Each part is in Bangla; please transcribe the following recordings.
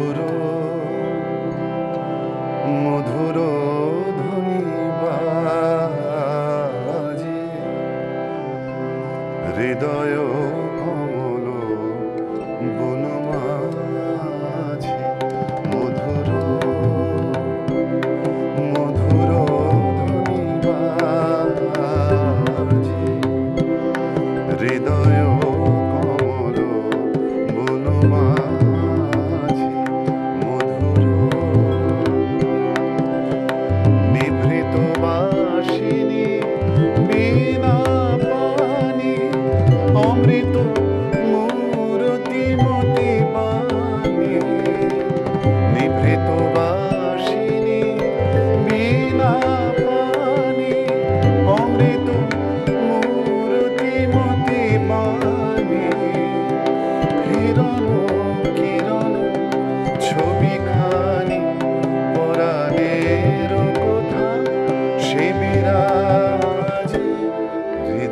মধুর মধুর ধ্বনি বাজে। হৃদয়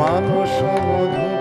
মানুষ মধু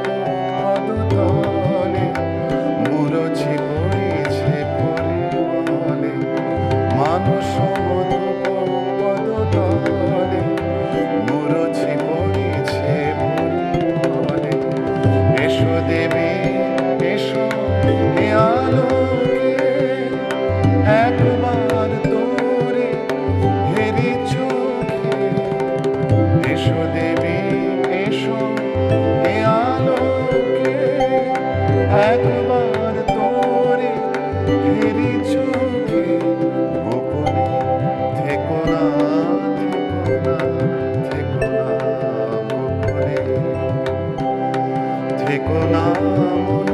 Kunamuna.